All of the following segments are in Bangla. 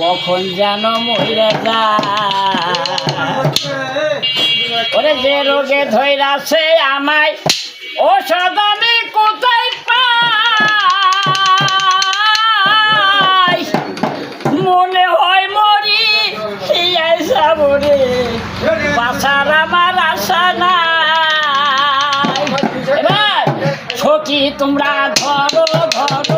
কখন যেন মহিলা ওরে যে রোগে ধৈরাছে আমায় ওষুধ আমি কোথায় পাই মনে হয় মরি হিয়াই সাবরে, বাসার আমার আশা নাই। সখী, তোমরা ধরো ধরো।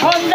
건다.